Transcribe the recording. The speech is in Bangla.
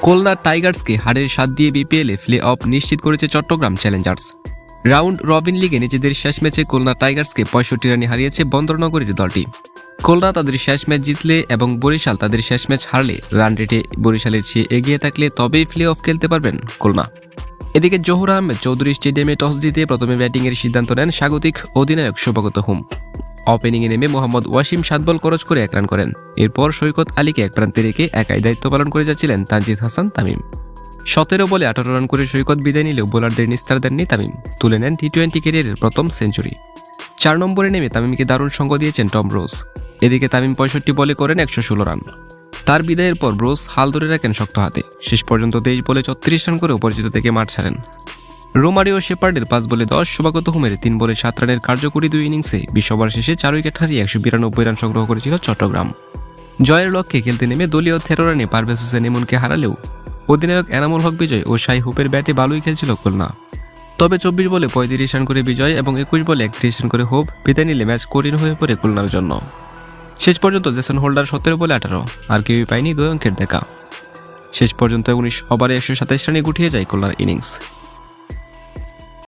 খুলনা টাইগার্সকে হারের স্বাদ দিয়ে বিপিএলে প্লে অফ নিশ্চিত করেছে চট্টগ্রাম চ্যালেঞ্জার্স। রাউন্ড রবিন লিগে নিজেদের শেষ ম্যাচে খুলনা টাইগার্সকে পঁয়ষট্টি রানে হারিয়েছে বন্দরনগরীর দলটি। খুলনা তাদের শেষ ম্যাচ জিতলে এবং বরিশাল তাদের শেষ ম্যাচ হারলে রান রেটে বরিশালের চেয়ে এগিয়ে থাকলে তবেই প্লে অফ খেলতে পারবেন খুলনা এদিকে জহুর আহমেদ চৌধুরী স্টেডিয়ামে টস জিতে প্রথমে ব্যাটিংয়ের সিদ্ধান্ত নেন স্বাগতিক অধিনায়ক শুভগত হুম। ওপেনিংয়ে নেমে মোহাম্মদ ওয়াসিম সাত বল খরচ করে এক রান করেন। এরপর সৈকত আলীকে এক প্রান্তে রেখে একাই দায়িত্ব পালন করে যাচ্ছিলেন তানজিদ হাসান তামিম। সতেরো বলে আঠারো রান করে সৈকত বিদায় নিলেও বোলারদের নিস্তার দেননি তামিম। তুলে নেন টি টোয়েন্টি ক্যারিয়ারের প্রথম সেঞ্চুরি চার নম্বরে নেমে তামিমকে দারুণ সঙ্গ দিয়েছেন টম ব্রোস। এদিকে তামিম পঁয়ষট্টি বলে করেন একশো ষোলো রান। তার বিদায়ের পর ব্রোস হাল ধরে রাখেন শক্ত হাতে। শেষ পর্যন্ত তেইশ বলে ছত্রিশ রান করে অপরাজিত থেকে মাঠ ছাড়েন। রোমারিও শেপার্ডের পাঁচ বলে দশ শুভাগত হোমের তিন বলে সাত রানের কার্যকরী দুই ইনিংসে বিশ্ব ওভার শেষে চার উইকেট হারিয়ে একশো বিরানব্বই রান সংগ্রহ করেছিল চট্টগ্রাম। জয়ের লক্ষ্যে খেলতে নেমে দলীয় তেরো রানে পারভেজ হোসেন ইমনকে হারালেও অধিনায়ক এনামুল হক বিজয় ও শাই হুপের ব্যাটে ভালোই খেলছিল খুলনা। তবে চব্বিশ বলে পঁয়ত্রিশ রান করে বিজয় এবং একুশ বলে একত্রিশ রান করে হোপ বিদায় নিলে ম্যাচ কঠিন হয়ে পড়ে খুলনার জন্য। শেষ পর্যন্ত জেসন হোল্ডার সতেরো বলে আঠারো, আর কেউই পায়নি দুই অঙ্কের দেখা। শেষ পর্যন্ত উনিশ ওভারে একশো সাতাইশ রানে গুটিয়ে যায় খুলনার ইনিংস।